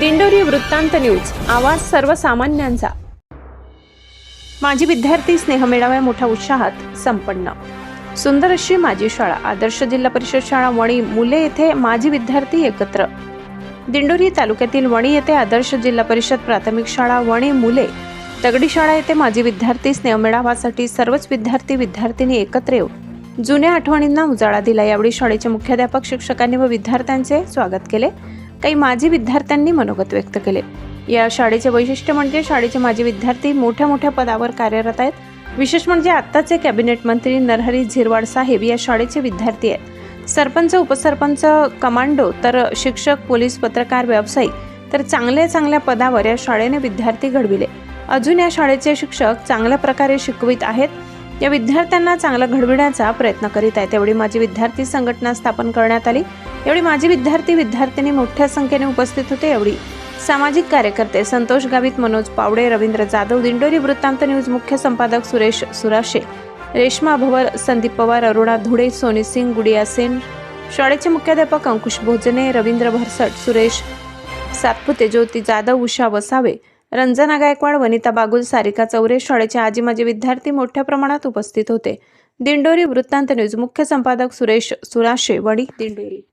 दिंडोरी वृत्तांत न्यूज आवाज सर्वसामान्यांचा. माजी विद्यार्थी स्नेहमेळाव्या मोठ्या उत्साहात संपन्न. सुंदर अशी माझी शाळा आदर्श जिल्हा परिषद शाळा वणी मुले येथे माजी विद्यार्थी एकत्र. दिंडोरी तालुक्यातील वणी येथे आदर्श जिल्हा परिषद प्राथमिक शाळा वणी मुले दगडी शाळा येथे माजी विद्यार्थी स्नेहमेळाव्यासाठी सर्वच विद्यार्थी विद्यार्थिनी एकत्र येऊन जुन्या आठवणींना उजाळा दिला. यावेळी शाळेचे मुख्याध्यापक शिक्षकांनी व विद्यार्थ्यांचे स्वागत केले. काही माजी विद्यार्थ्यांनी मनोगत व्यक्त केले. या शाळेचे वैशिष्ट्य म्हणजे शाळेचे माजी विद्यार्थी मोठ्या मोठ्या पदावर कार्यरत आहेत. विशेष म्हणजे आत्ताचे कॅबिनेट मंत्री नरहरी झिरवाड साहेब या शाळेचे विद्यार्थी आहेत. सरपंच उपसरपंच कमांडो तर शिक्षक पोलीस पत्रकार व्यावसायिक तर चांगल्या चांगल्या पदावर या शाळेने विद्यार्थी घडविले. अजून या शाळेचे शिक्षक चांगल्या प्रकारे शिकवित आहेत. या विद्यार्थ्यांना चांगला घडविण्याचा प्रयत्न करीत आहेत तेवढी माझी विद्यार्थी संघटना स्थापन करण्यात आली. एवढी माझी विद्यार्थी विद्यार्थ्यांनी मोठ्या संख्येने उपस्थित होते. एवढी सामाजिक कार्यकर्ते संतोष गावित मनोज पावडे रवींद्र जाधव दिंडोरी वृत्तांत न्यूज मुख्य संपादक सुरेश सुराशे रेश्मा भवर संदीप पवार अरुणा धुडे सोनी सिंग गुडिया सेन शाळेचे मुख्याध्यापक अंकुश भोजने रवींद्र भरसट सुरेश सातपुते ज्योती जाधव उषा वसावे रंजना गायकवाड वनिता बागुल सारिका चौरे शाळेचे आजी माजी विद्यार्थी मोठ्या प्रमाणात उपस्थित होते. दिंडोरी वृत्तांत न्यूज मुख्य संपादक सुरेश सुराशे वणी दिंडोरी.